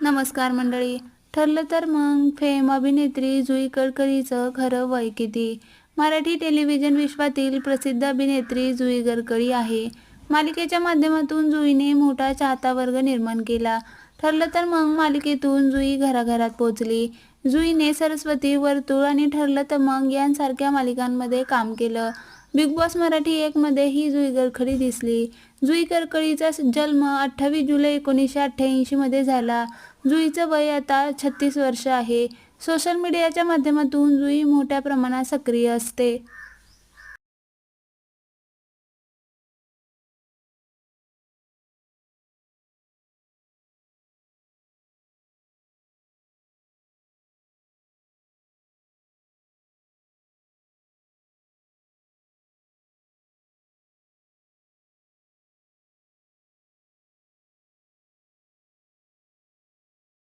नमस्कार मंडळी. ठरलं तर मग फेम अभिनेत्री जुई गडकरीचं खरं वय किती? मराठी टेलिव्हिजन विश्वातील प्रसिद्ध अभिनेत्री जुई गडकरी आहे. मालिकेच्या माध्यमातून जुईने मोठा चाहता वर्ग निर्माण केला. ठरलं तर मग मालिकेतून जुई घराघरात पोचली जुईने सरस्वती वर्तुळ आणि ठरलं तर मग यांसारख्या मालिकांमध्ये काम केलं. बिग बॉस मराठी एकमध्ये ही जुई गडकरी दिसली. जुई करकळीचा जन्म अठ्ठावीस जुलै एकोणीसशे अठ्ठ्याऐंशीमध्ये झाला. जुईचं वय आता छत्तीस वर्ष आहे. सोशल मीडियाच्या माध्यमातून जुई मोठ्या प्रमाणात सक्रिय असते.